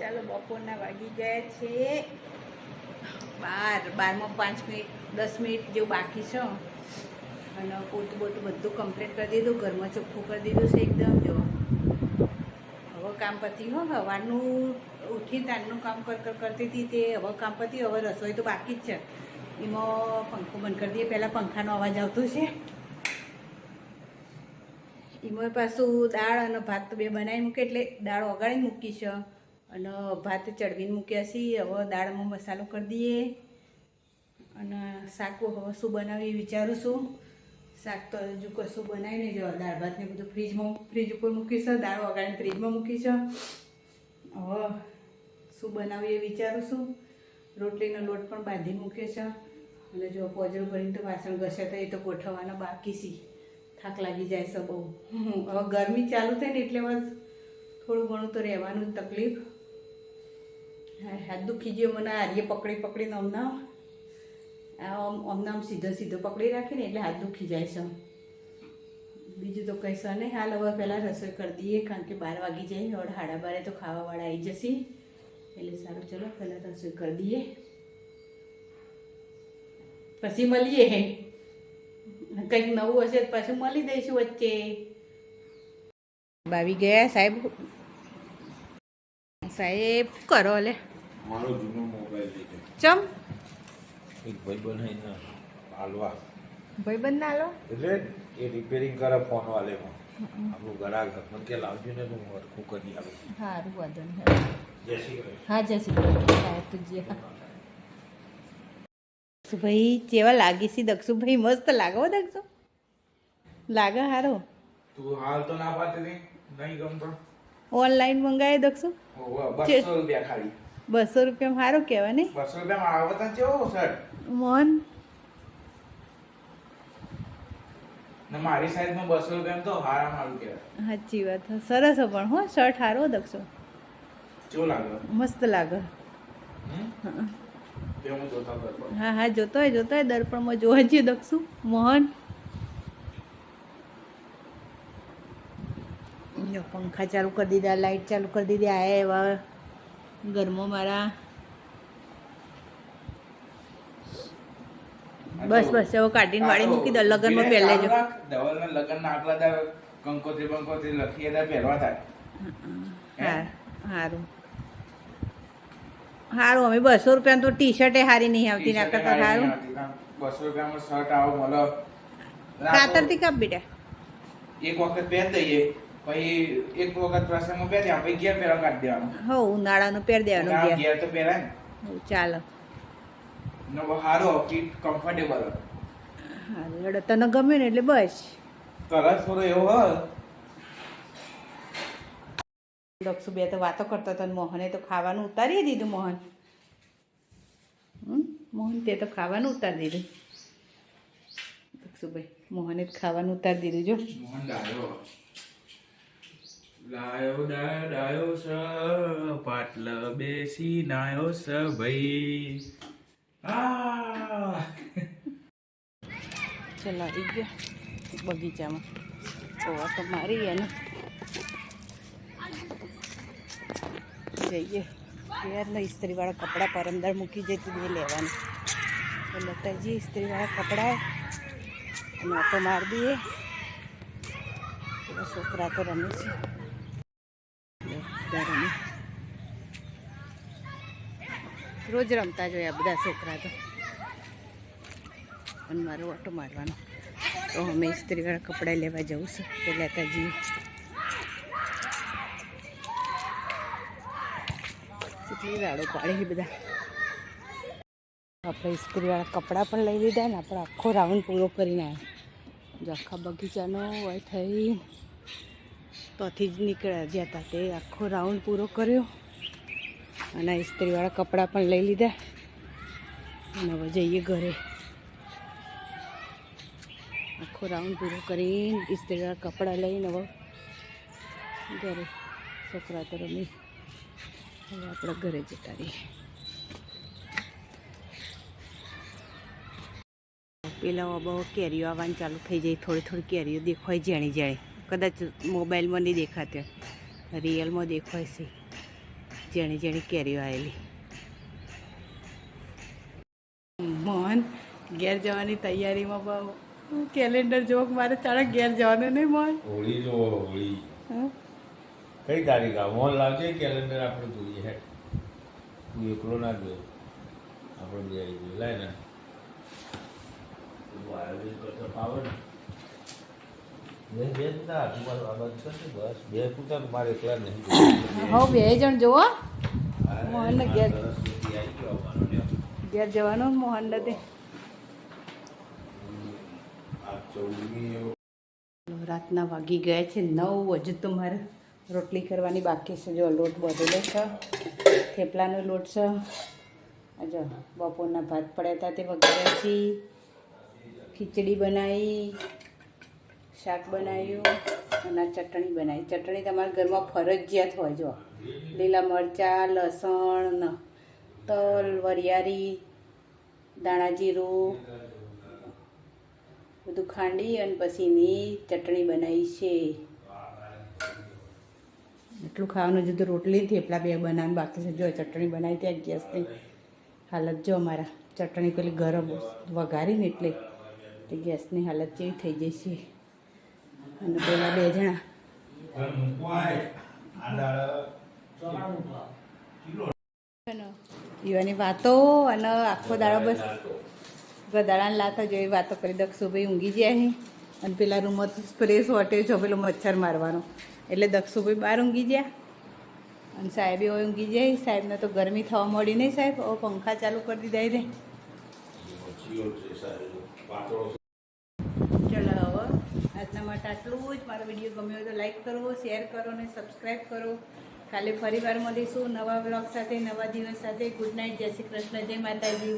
ચાલો બપોરના વાગી ગયા છે. બાર, બારમાં પાંચ મિનિટ, દસ મિનિટ જેવું બાકી છે. અને પોતું બોતું બધું કમ્પ્લીટ કરી દીધું, ઘરમાં ચોખ્ખું કરી દીધું છે એકદમ, જો. હવે કામ પતી, હો સવારનું ઉઠી તારનું કામ કર, કરતી હતી તે, હવે કામ પતી, હવે રસોઈ તો બાકી જ છે. એમાં પંખો બંધ કરી દઈએ, પહેલાં પંખાનો અવાજ આવતો છે. એમાં પાછું દાળ અને ભાત તો બે બનાવી મૂકે, એટલે દાળ ઓગાળી મૂકી છે. અને ભાત ચડવીને મૂક્યા છીએ. હવે દાળમાં મસાલો કરી દઈએ. અને શાક હવે શું બનાવી વિચારું છું. શાક તો હજુ કશું બનાવી નહીં. જો દાળ ભાતને બધું ફ્રીજમાં ફ્રીજ ઉપર મૂકી છે દાળ વગાડીને ફ્રીજમાં મૂકી છે હવે શું બનાવી એ વિચારું છું. રોટલીનો લોટ પણ બાંધી મૂક્યો છે. અને જો પોજરું ભરીને તો વાસણ ઘસે તો એ તો ગોઠવવાનો બાકી છે. થાક લાગી જાય છે બહુ. હવે ગરમી ચાલુ થાય ને એટલે બસ થોડું ઘણું તો રહેવાનું તકલીફ. હાથ દુખી ગયો મને, આર્ય પકડી પકડીને હમણાં આમ હમણાં આમ સીધો સીધો પકડી રાખીને એટલે હાથ દુખી જાય છે. બીજું તો કહીશ ને હાલ હવે પહેલાં રસોઈ કરી દઈએ, કારણ કે બાર વાગી જાય. હવે હાડા બારે તો ખાવાવાળા આવી જશે. એટલે સારું, ચલો, પહેલાં રસોઈ કરી દઈએ. પછી મળીએ. કંઈક નવું હશે પાછું મળી દઈશું વચ્ચે. બાવી ગયા સાહેબ. સાહેબ, કરો લે. મારો જૂનો મોબાઈલ લીધો ચમ? એક ભાઈ બનાવીને હાલવા ભાઈબંધ ના લો એટલે એ રિપેરિંગ કરે ફોન વાલેમાં આપણું ગ્રાહક મને કે લાવજો ને હું હરખું કરી આવું. સારું વાંધો નહીં. જય શ્રી કૃષ્ણ. હા જય શ્રી કૃષ્ણ. સાહેબ તુજી દક્ષુભાઈ કેવા લાગી છે? દક્ષુભાઈ મસ્ત લાગો દક્ષુ. લાગે હારો. તું હાલ તો ના પાતી નહીં ગમતો? ઓનલાઈન મંગાવ્યો દક્ષુ? બસો રૂપિયા ખાલી. બસો રૂપિયામાં સારું કહેવાય ને? બસો રૂપિયામાં આવે તને કેવો શર્ટ મોહન ને મારી સાઈઝમાં બસો રૂપિયા તો હારા મારું કહેવાય. સાચી વાત સરસ હો પણ હો શર્ટ હારો દક્ષો કેવું લાગે મસ્ત લાગે? તે હા. હા જોતો હોય જોતો હોય દર્પણમાં જોવા જઈએ દક્ષુ મોહન પંખા ચાલુ કરી દીધા લાઈટ ચાલુ કરી દીધી આ એવા ઘરમાં મારા. બસ બસ હવે કાઢીને વાળી મૂકી દો લગ્નમાં પહેલે જો. ધવલને લગ્ન ના દા કંકોત્રી બંકોત્રી લખી દા પહેરવા થાય. સારું સારું અમે બસો રૂપિયા તો ટી શર્ટે સારી નહીં આવતી ના કરતા સારું બસો રૂપિયામાં શર્ટ આવો મળે કાતરથી કાપ બેટા. એક વખત પહેર દઈએ. પછી એક વખત પ્રસંગમાં પહેર પછી ઘેર પહેરવા કાઢી દેવાનું. હો ઉનાળાનું પહેરી દેવાનું ઘેર. તો પહેરાય ને. ચાલો. ને હારો ફીટ કમ્ફર્ટેબલ હેડો તને ગમ્યું ને એટલે બસ. કલર થોડો એવો હોય. દક્ષુ બે તો વાતો કરતો હતો મોહને તો ખાવાનું ઉતારી દીધું મોહન? મોહન તે તો ખાવાનું ઉતારી દીધું. દક્ષુભાઈ મોહને ખાવાનું ઉતારી દીધું જો. મોહન લાયો ડાયો સ, પાટલ બેસી નાયો સ ભાઈ. ચલો આવી ગયા બગીચામાં. તો તો મારી એને. જઈએ. યારના ઇસ્ત્રીવાળા કપડાં પર અંદર મૂકી જતી બે લેવાનું. તો લતાજી ઇસ્ત્રીવાળા કપડાં અને ઓટો મારી દઈએ. છોકરા તો રમે છે. રમે રોજ રમતા જોયા બધા છોકરા તો. પણ મારો ઓટો મારવાનો. તો અમે ઇસ્ત્રીવાળા કપડાં લેવા જવું છે પહેલાં લેતા જઈએ કેટલી રાડો પાડે બધા. આપણે ઇસ્ત્રીવાળા કપડાં પણ લઈ લીધા ને આપણે આખો રાઉન્ડ પૂરો કરીને આવ્યા. જો આખા બગીચાનો હોય થઈ. તોથી જ નીકળ્યા જ્યાં હતા તે આખો રાઉન્ડ પૂરો કર્યો. અને ઇસ્ત્રીવાળા કપડાં પણ લઈ લીધા. અને હવે જઈએ ઘરે. આખો રાઉન્ડ પૂરો કરીને ઇસ્ત્રીવાળા કપડાં લઈને હવે ઘરે. છોકરા તો રમી. હવે આપણે ઘરે જતા રહીએ. પેલા બહુ કેરીઓ આવવાની ચાલુ થઈ જાય. થોડી થોડી કેરીઓ દેખાય જાણી જાણી. કદાચ મોબાઈલમાં નહીં દેખાતી રિયલમાં દેખાય છે. જેણે જેણી કેરીઓ આવેલી. મોહન ઘેર જવાની તૈયારીમાં બહુ કેલેન્ડર જોવો મારે ચાલે ઘેર જવાનું નહીં મોહન? હોળી જો હોળી. કઈ તારીખ આ મોન લાવજે કેલેન્ડર આપણે જોઈએ. હે તું એકલો ના જો આપણે બે આવી જોઈએ લાય ને. તું હો બે જણ જોવો. મોહન મોહનને ઘેર-. ઘેર જવાનું મોહન એવો રાતના વાગી ગયા છે નવ હજુ તો મારે રોટલી કરવાની બાકી છે. જો લોટ બધેલો છે થેપલાનો લોટ છે. જો બપોરના ભાત પડ્યા હતા તે વગેરે. છે ખીચડી બનાવી. શાક બનાવ્યું અને ચટણી બનાવી. ચટણી તમારા ઘરમાં ફરજિયાત હોય જો લીલા મરચાં, લસણ, તલ, વરિયાળી, દાણા જીરું, બધું ખાંડી અને પછી એની ચટણી બનાવી છે. એટલું ખાવાનું જુદું રોટલી થેપલા બે બનાવીને બાકી છે. જો ચટણી બનાવી ત્યાં ગેસની હાલત જો અમારા. ચટણી પેલી ગરમ વઘારીને એટલે ગેસની હાલત જેવી થઈ જશે અને પેલા બે જણા. યુવાની વાતો અને આખો દાડો બસ ગદાડાને લાતા જેવી વાતો કરી દક્ષુભાઈ ઊંઘી જાય અહીં અને પેલા રૂમમાં તો સ્પ્રે સોટે છો પેલો મચ્છર મારવાનો. એટલે દક્ષુભાઈ બહાર ઊંઘી ગયા. અને સાહેબે હવે ઊંઘી જાય સાહેબને તો ગરમી થવા મળી નહીં સાહેબ. હવે પંખા ચાલુ કરી દીધા એને જીઓ છે સાહેબ પાતળો ચલો હવે આજના માટે આટલું જ. મારો વીડિયો ગમ્યો તો લાઈક કરો શેર કરો અને સબસ્ક્રાઈબ કરો. કાલે ફરી વાર મળીશું નવા બ્લોગ સાથે, નવા દિવસ સાથે. ગુડ નાઇટ જય શ્રી કૃષ્ણ. જય માતાજી.